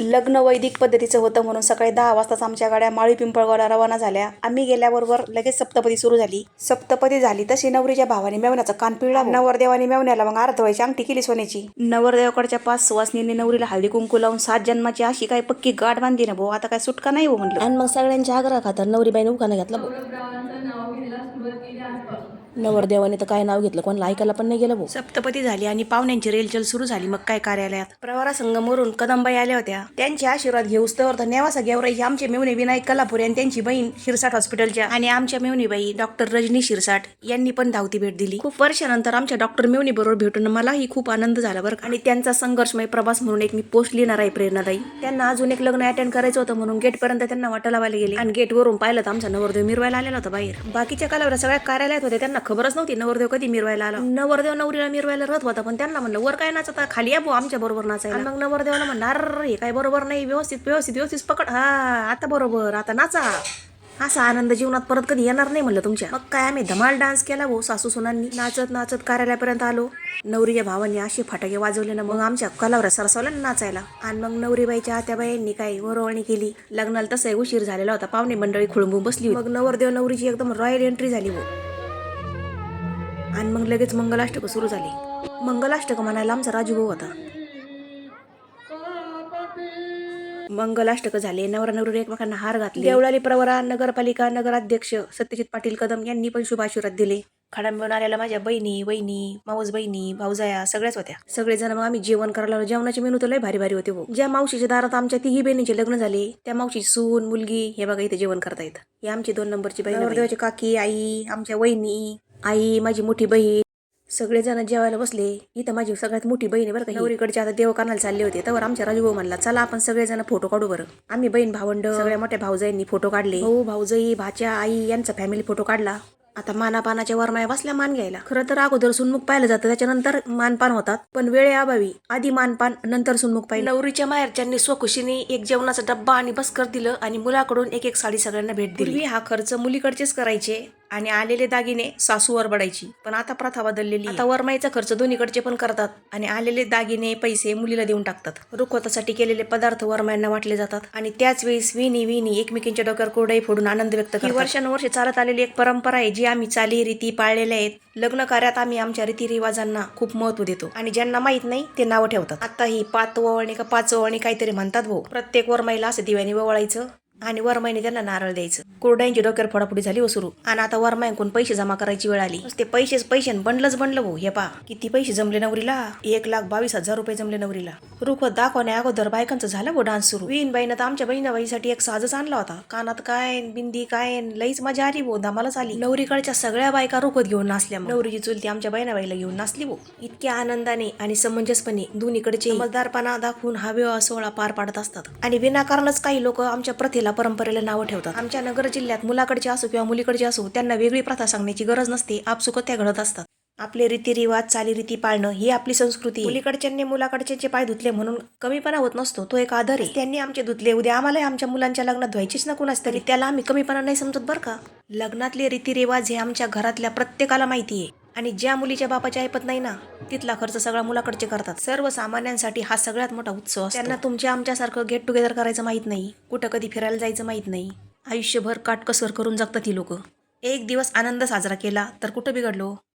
लग्न वैदिक पद्धतीचं होतं म्हणून सकाळी दहा वाजताच आमच्या गाड्या माळी पिंपळगावला रवाना झाल्या. आम्ही गेल्याबरोबर लगेच सप्तपदी सुरू झाली. सप्तपदी झाली तशी नवरीच्या भावाने मेवण्याचा कान पिळला नवरदेवाने मेवण्याला मग अर्धवायची अंगठी केली सोन्याची. नवरदेवाकडच्या पाच सुवासनीने नवरीला हळदी कुंकू लावून सात जन्माची अशी काय पक्की गाठ बांधली ना भाऊ? आता काय सुटका नाही हो म्हणलं. आणि मग सगळ्यांच्या आग्रह खातर नवरीबाईने उखाना घेतला भाऊ गौरवरावांचं नाव घ्यायला सुरुवात केली आजपासून नवरदेवाने तर काय नाव घेतलं कोणाला ऐकायला पण नाही गेलं भाऊ. सप्तपती झाली आणि पाहुण्यांची रेलचल सुरू झाली मग काय कार्यालयात? प्रवारा संगमवरून कदंबाई आल्या होत्या. त्यांचे आशीर्वाद घेऊस तर तर नेवासा गेवराई आमचे मेवणे विनायक कलापूर आणि त्यांची बहीण शिरसाट हॉस्पिटलच्या. आणि आमच्या मेवणीबाई डॉक्टर रजनी शिरसाट यांनी पण धावती भेट दिली. खूप वर्षानंतर आमच्या डॉक्टर मेवणी बरोबर भेटून मलाही खूप आनंद झाला बरं आणि त्यांचा संघर्षमय प्रवास म्हणून एक मी पोस्ट लिहिणार आहे प्रेरणादायी. त्यांना अजून एक लग्न अटेंड करायचं होतं म्हणून गेट पर्यंत त्यांना वाटा लावायला गेले. आणि गेट वरून पाहिलं तर आमचा नवरदेव मिरवायला आलेला होता बाहेर. बाकीच्या कालावर सगळ्या कार्यालयात होते. त्यांना खबरच नव्हती. नवरदेव कधी मिरवायला आला? नवरदेव नवरीला मिरवायला रथ होता पण त्यांना म्हणलं वर काय नाचता? खाली या आमच्या बरोबर नाचायला. आणि मग नवरदेवाला म्हणणार हे काय बरोबर नाही. व्यवस्थित व्यवस्थित व्यवस्थित पकड. हा आता बरोबर. आता नाचा. असा आनंद जीवनात परत कधी येणार नाही म्हणलं तुमच्या. मग काय आम्ही धमाल डान्स केला भाऊ? सासू सुनांनी नाचत नाचत कार्यालयापर्यंत आलो. नवरीच्या भावांनी असे फटाके वाजवले ना मग आमच्या कलावर सरसवल्या ना नाचायला. आणि मग नवरीबाईच्या आत्याबाईंनी काय वरवणी केली. लग्नाला तसंही उशीर झालेला होता. पाहुणे मंडळी खुळंबून बसली मग नवरदेव नवरीची एकदम रॉयल एंट्री झाली भाऊ. आणि मग लगेच मंगलाष्टक सुरू झाली. मंगलाष्टक म्हणायला आमचा राजूभाऊ होता. मंगलाष्टक झाले नवरा नवरी एकमेकांना हार घातले. देवळाली प्रवरा नगरपालिका नगराध्यक्ष सत्यजित पाटील कदम यांनी पण शुभ आशीर्वाद दिले. खडा मिळून आलेल्या माझ्या बहिणी वहिनी माऊस बहिणी भाऊजाया सगळ्याच होत्या. सगळेजण मग आम्ही जेवण करायला. जेवणाचे मेनू तर लय भारी भारी होते हो ज्या मावशीच्या दारात आमच्या तिही बहिणीचे लग्न झाले त्या मावशीची सून मुलगी हे बघा इथे जेवण करतायत. ही आमची दोन नंबरची बहीण नवरदेवाची काकी आई आमच्या वहिनी आई माझी मोठी बहीण. सगळेजण जेवायला बसले. इथं माझी सगळ्यात मोठी बहीण आहे बरं का. नवरीकडचे आता देव कानाला चालले होते. तर आमच्या राजूभाऊ म्हणला चला आपण सगळेजण फोटो काढू बरं. आम्ही बहीण भावंड सगळ्या मोठ्या भाऊजाईंनी फोटो काढले. भाऊ भाऊजाई भाच्या आई यांचा फॅमिली फोटो काढला. आता मानापानाच्या वरमाया बसल्या मान घ्यायला. खरं तर अगोदर सुनमुख पाहिलं जातं त्याच्यानंतर मानपान होतात. पण वेळे अभावी आधी मानपान नंतर सुनमुख पाहिलं. नवरीच्या माहेरच्यांनी स्वखुशीने एक जेवणाचा डब्बा आणि बसकर दिलं आणि मुलाकडून एक एक साडी सगळ्यांना भेट दिली. हा खर्च मुलीकडचेच करायचे. आणि आलेले दागिने सासूवर बडायची पण आता प्रथा बदललेली. आता वरमाईचा खर्च दोन्हीकडचे पण करतात. आणि आलेले दागिने पैसे मुलीला देऊन टाकतात. रुखवतासाठी केलेले पदार्थ वरमायांना वाटले जातात. आणि त्याच वेळेस विणी विणी एकमेकींच्या डोक्यावर कोरडाई फोडून आनंद व्यक्त करतात. वर्षानुवर्षे चालत आलेली एक परंपरा आहे जी आम्ही चाली रीती पाळलेल्या आहेत. लग्न कार्यात आम्ही आमच्या रीतिरिवाजांना खूप महत्त्व देतो. आणि ज्यांना माहीत नाही ते नावं ठेवतात. आता ही पाच वळणी का पाच वळणी काहीतरी म्हणतात भाऊ. प्रत्येक वरमाईला असं दिव्याने वळायचं आणि वरमाईने त्यांना नारळ द्यायचं. कुरड्यांची डोक्यावर फोडाफोडी झाली व सुरू. आणि आता वरमाईकडून पैसे जमा करायची वेळ आली. ते पैसेच पैसे बनलंच बनलं भाऊ हे पा किती पैसे जमले नवरीला? एक लाख बावीस हजार रुपये जमले नवरीला. रुखवत दाखवण्या अगोदर बायकांचं झालं भाऊ डान्स सुरू. विन बाईनं तर आमच्या बहिणाबाईसाठी एक साजच आणला होता. कानात काय बिंदी काय लईच मजा आली भाऊ धमालच आली. नवरीकडच्या सगळ्या बायका रुखवत घेऊन नाचल्या मग. नवरीची चुलती आमच्या बहिणाबाईला घेऊन नाचली भाऊ. इतक्या आनंदाने आणि समंजसपणे दोन्हीकडचे समजदारपणा दाखवून हा विवाह सोहळा पार पाडत असतात. आणि विनाकारणच काही लोक आमच्या प्रथेला परंपरेला नावं ठेवतात. आमच्या नगर जिल्ह्यात मुलाकडचे असो किंवा मुलीकडचे असो त्यांना वेगळी प्रथा सांगण्याची गरज नसते आपसुकत त्या घडत असतात. आपले रीतिरिवाज चालीरीती पाळणं ही आपली संस्कृती मुलीकडच्यांनी मुलाकडच्यांचे पाय धुतले म्हणून कमीपणा होत नसतो तो एक आधार आहे. त्यांनी आमचे धुतले उद्या आम्हाला आमच्या मुलांच्या लग्नात धुवायचीच ना कुणाच तरी त्याला आम्ही कमीपणा नाही समजत बरं का? लग्नातले रीतिरिवाज हे आमच्या घरातल्या प्रत्येकाला माहिती आहे. आणि ज्या मुलीच्या बापाच्या ऐपत नाही ना तिथला खर्च सगळा मुलाकडचे करतात. सर्वसामान्यांसाठी हा सगळ्यात मोठा उत्सव त्यांना तुमच्या आमच्यासारखं गेट टुगेदर करायचं माहीत नाही. कुठं कधी फिरायला जायचं माहीत नाही. आयुष्यभर काटकसर करून जगतात ही लोक. एक दिवस आनंद साजरा केला तर कुठं बिघडलो?